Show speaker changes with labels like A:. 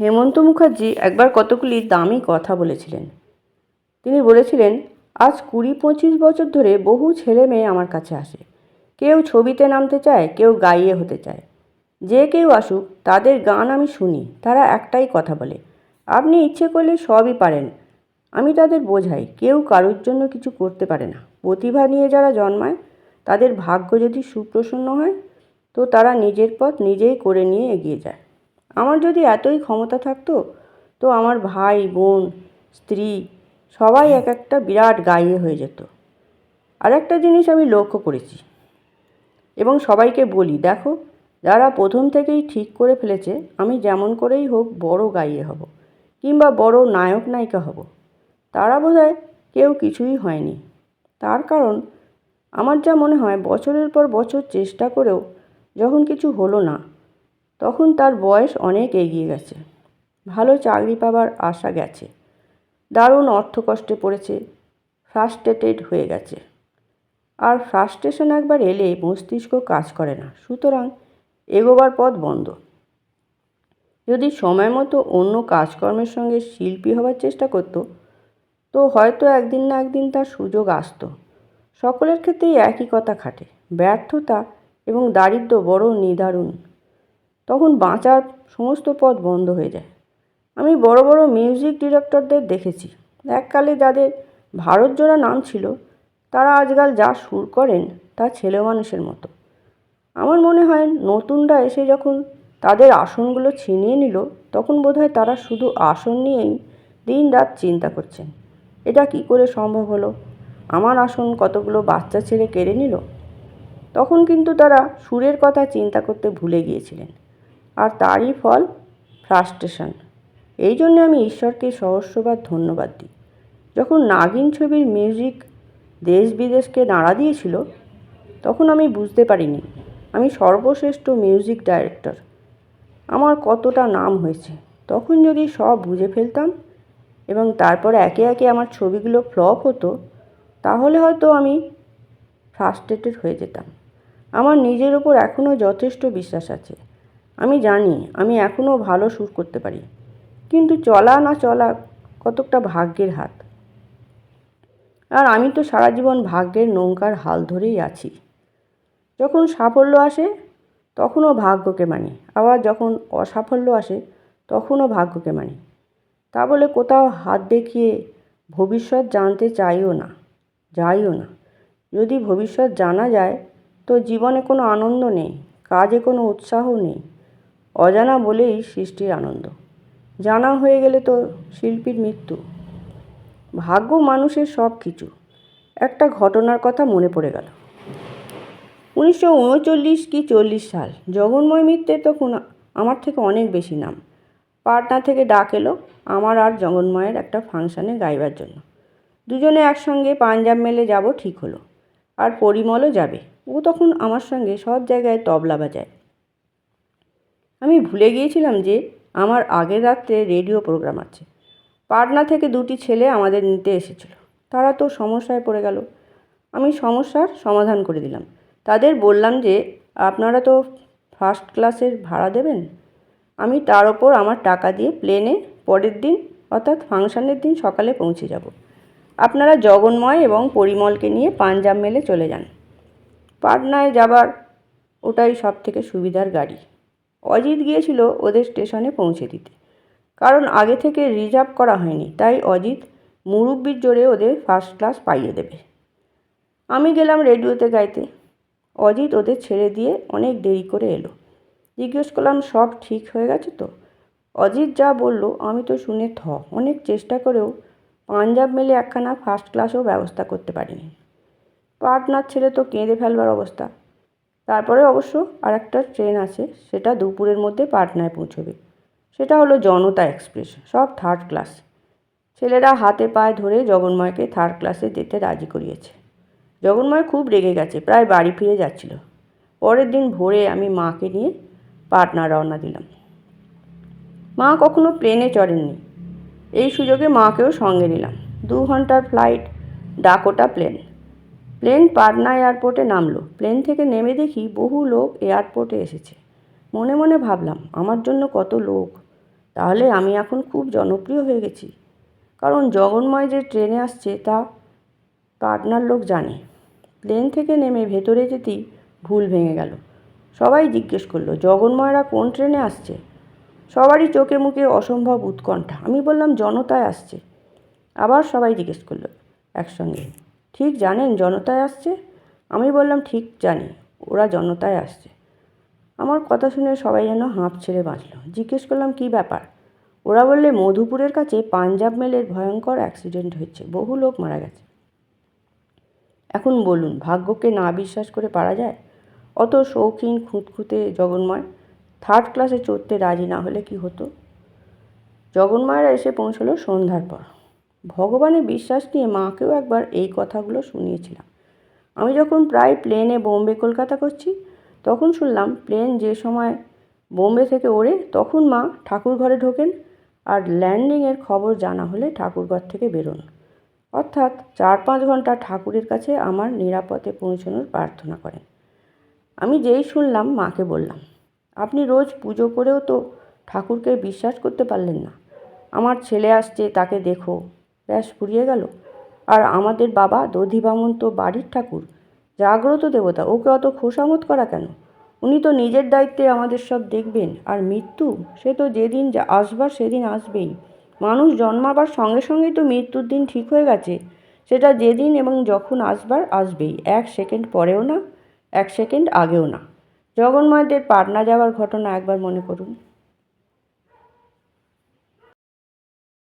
A: হেমন্ত মুখার্জি একবার কতগুলি দামি কথা বলেছিলেন। তিনি বলেছিলেন, আজ কুড়ি পঁচিশ বছর ধরে বহু ছেলে মেয়ে আমার কাছে আসে। কেউ ছবিতে নামতে চায়, কেউ গাইয়ে হতে চায়। যে কেউ আসুক, তাদের গান আমি শুনি, তারা একটাই কথা বলে। আপনি ইচ্ছে করলে সবই পারেন। আমি তাদের বোঝাই, কেউ কারোর জন্য কিছু করতে পারে না। প্রতিভা নিয়ে যারা জন্মায়, তাদের ভাগ্য যদি সুপ্রসন্ন হয়, তো তারা নিজের পথ নিজেই করে নিয়ে এগিয়ে যায়। আমার যদি এতই ক্ষমতা থাকতো, তো আমার ভাই, বোন, স্ত্রী সবাই এক একটা বিরাট গাইয়ে হয়ে যেত। আর একটা জিনিস আমি লক্ষ্য করেছি এবং সবাইকে বলি, দেখো, যারা প্রথম থেকেই ঠিক করে ফেলেছে, আমি যেমন করেই হোক বড় গাইয়ে হব কিংবা বড় নায়ক নায়িকা হব। তারা বোধহয় কেউ কিছুই হয়নি। তার কারণ, আমার যা মনে হয়, বছরের পর বছর চেষ্টা করেও যখন কিছু হলো না তখন তার বয়স অনেক এগিয়ে গেছে। ভালো চাকরি পাবার আশা গেছে। দারুণ অর্থকষ্টে পড়েছে। ফ্রাস্ট্রেটেড হয়ে গেছে। আর ফ্রাস্ট্রেশন একবার এলে মস্তিষ্ক কাজ করে না। সুতরাং এগোবার পথ বন্ধ। যদি সময় মতো অন্য কাজকর্মের সঙ্গে শিল্পী হবার চেষ্টা করতো, তো হয়তো একদিন না একদিন তার সুযোগ আসতো। সকলের ক্ষেত্রেই একই কথা খাটে। ব্যর্থতা এবং দারিদ্র্য বড় নিদারুণ তখন বাঁচার সমস্ত পথ বন্ধ হয়ে যায়। আমি বড় বড় মিউজিক ডিরেক্টরদের দেখেছি। এককালে যাদের ভারত জোড়া নাম ছিল, তারা আজকাল যা সুর করেন তা ছেলে মানুষের মতো। আমার মনে হয় নতুনরা এসে যখন তাদের আসনগুলো ছিনিয়ে নিল, তখন বোধহয় তারা শুধু আসন নিয়েই দিন রাত চিন্তা করছেন। এটা কি করে সম্ভব হলো? আমার আসন কতগুলো বাচ্চা ছেলে কেড়ে নিল? তখন কিন্তু তারা সুরের কথা চিন্তা করতে ভুলে গিয়েছিলেন। আর তারই ফল ফ্রাস্ট্রেশন এই জন্য আমি ঈশ্বরকে সহস্রবার ধন্যবাদ দিই। যখন নাগিন ছবির মিউজিক দেশ বিদেশকে নাড়া দিয়েছিল, তখন আমি বুঝতে পারিনি, আমি সর্বশ্রেষ্ঠ মিউজিক ডাইরেক্টর। আমার কতটা নাম হয়েছে, তখন যদি সব বুঝে ফেলতাম এবং তারপরে একে একে আমার ছবিগুলো ফ্লপ হতো, তাহলে হয়তো আমি ফ্রাস্ট্রেটেড হয়ে যেতাম। আমার নিজের ওপর এখনও যথেষ্ট বিশ্বাস আছে। আমি জানি, আমি এখনও ভালো সুর করতে পারি। কিন্তু চলা না চলা কতকটা ভাগ্যের হাত। আর আমি তো সারা জীবন ভাগ্যের নৌকার হাল ধরেই আছি। যখন সাফল্য আসে, তখনও ভাগ্যকে মানি। আবার যখন অসাফল্য আসে, তখনও ভাগ্যকে মানি। তা বলে কোথাও হাত দেখিয়ে ভবিষ্যৎ জানতে চাইও না, যাইও না। যদি ভবিষ্যৎ জানা যায়, তো জীবনে কোনো আনন্দ নেই, কাজে কোনো উৎসাহ নেই। অজানা বলেই সৃষ্টির আনন্দ। জানা হয়ে গেলে তো শিল্পীর মৃত্যু। ভাগ্য মানুষের সব কিছু। একটা ঘটনার কথা মনে পড়ে গেল। উনিশশো উনচল্লিশ কি চল্লিশ সাল জগন্ময় মিত্রের তখন আমার থেকে অনেক বেশি নাম। পাটনা থেকে ডাক এলো আমার আর জগন্ময়ের একটা ফাংশানে গাইবার জন্য। দুজনে একসঙ্গে পাঞ্জাব মেলে যাব ঠিক হলো। আর পরিমলও যাবে। ও তখন আমার সঙ্গে সব জায়গায় তবলা বাজায়। আমি ভুলে গিয়েছিলাম যে আমার আগের রাত্রে রেডিও প্রোগ্রাম আছে। পাটনা থেকে দুটি ছেলে আমাদের নিতে এসেছিল। তারা তো সমস্যায় পড়ে গেল। আমি সমস্যার সমাধান করে দিলাম। তাদের বললাম যে, আপনারা তো ফার্স্ট ক্লাসের ভাড়া দেবেন? আমি তার ওপর আমার টাকা দিয়ে প্লেনে পরের দিন, অর্থাৎ ফাংশানের দিন সকালে পৌঁছে যাব। আপনারা জগন্ময় এবং পরিমলকে নিয়ে পাঞ্জাব মেলে চলে যান। পাটনায় যাবার ওটাই সব থেকে সুবিধার গাড়ি। অজিত গিয়েছিল ওদের স্টেশনে পৌঁছে দিতে। কারণ আগে থেকে রিজার্ভ করা হয়নি, তাই অজিত মুরব্বির জোরে ওদের ফার্স্ট ক্লাস পাইয়ে দেবে। আমি গেলাম রেডিওতে গাইতে। অজিত ওদের ছেড়ে দিয়ে অনেক দেরি করে এলো। জিজ্ঞেস করলাম, সব ঠিক হয়ে গেছে তো? অজিত যা বলল, আমি তো শুনে থ অনেক চেষ্টা করেও পাঞ্জাব মেলে একখানা ফার্স্ট ক্লাসও ব্যবস্থা করতে পারিনি। পাটনার ছেলে তো কেঁদে ফেলবার অবস্থা। তারপরে অবশ্য আর একটা ট্রেন আছে, সেটা দুপুরের মধ্যে পাটনায় পৌঁছবে। সেটা হলো জনতা এক্সপ্রেস সব থার্ড ক্লাস ছেলেরা হাতে পায়ে ধরে জগন্ময়কে থার্ড ক্লাসে যেতে রাজি করিয়েছে। জগন্ময় খুব রেগে গেছে, প্রায় বাড়ি ফিরে যাচ্ছিল। পরের দিন ভোরে আমি মাকে নিয়ে পাটনা রওনা দিলাম। মা কখনো প্লেনে চড়েননি। এই সুযোগে মাকেও সঙ্গে নিলাম। দু ঘণ্টার flight Dakota plane plane Patna এয়ারপোর্টে নামলো। প্লেন থেকে নেমে দেখি বহু লোক এয়ারপোর্টে এসেছে। মনে মনে ভাবলাম, আমার জন্য কত লোক? তাহলে আমি এখন খুব জনপ্রিয় হয়ে গেছি। কারণ জগন্ময় যে ট্রেনে আসছে তা পাটনার লোক জানে। প্লেন থেকে নেমে ভেতরে যেতেই ভুল ভেঙে গেল। সবাই জিজ্ঞেস করল, জগন্ময়রা কোন ট্রেনে আসছে? সবারই চোখে মুখে অসম্ভব উৎকণ্ঠা। আমি বললাম, জনতায় আসছে। আবার সবাই জিজ্ঞেস করল, একসঙ্গে? ঠিক জানেন জনতায় আসছে? আমি বললাম, ঠিক জানি, ওরা জনতায় আসছে। আমার কথা শুনে সবাই যেন হাঁপ ছেড়ে বাঁচল। জিজ্ঞেস করলাম, কী ব্যাপার? ওরা বললে, মধুপুরের কাছে পাঞ্জাব মেলের ভয়ঙ্কর অ্যাক্সিডেন্ট হয়েছে, বহু লোক মারা গেছে। এখন বলুন, ভাগ্যকে না বিশ্বাস করে পারা যায়? অত শৌখিন, খুঁতখুঁতে জগন্ময় থার্ড ক্লাসে চড়তে রাজি না হলে কি হতো? জগন্মায়েরা এসে পৌঁছলো সন্ধ্যার পর। ভগবানে বিশ্বাস নিয়ে মাকেও একবার এই কথাগুলো শুনিয়েছিলাম। আমি যখন প্রায় প্লেনে বোম্বে, কলকাতা করছি, তখন শুনলাম প্লেন যে সময় বোম্বে থেকে ওড়ে, তখন মা ঠাকুর ঘরে ঢোকেন আর ল্যান্ডিংয়ের খবর জানা হলে ঠাকুরঘর থেকে বেরোন। অর্থাৎ চার পাঁচ ঘণ্টা ঠাকুরের কাছে আমার নিরাপদে পৌঁছানোর প্রার্থনা করেন। আমি যেই শুনলাম, মাকে বললাম, আপনি রোজ পুজো করেও তো ঠাকুরকে বিশ্বাস করতে পারলেন না। আমার ছেলে আসছে, তাকে দেখো। ব্যাস ফুরিয়ে গেল। আর আমাদের বাবা দধিবামন তো বাড়ির ঠাকুর, জাগ্রত দেবতা, ওকে অত খোসামত করা কেন? উনি তো নিজের দায়িত্বে আমাদের সব দেখবেন, আর মৃত্যু, সে তো যেদিন যা আসবার সেদিন আসবেই। মানুষ জন্মাবার সঙ্গে সঙ্গেই তো মৃত্যুর দিন ঠিক হয়ে গেছে। সেটা যেদিন এবং যখন আসবার আসবেই, এক সেকেন্ড পরেও না, এক সেকেন্ড আগেও না। জগন্মায়দের পাটনা যাওয়ার ঘটনা একবার মনে করুন।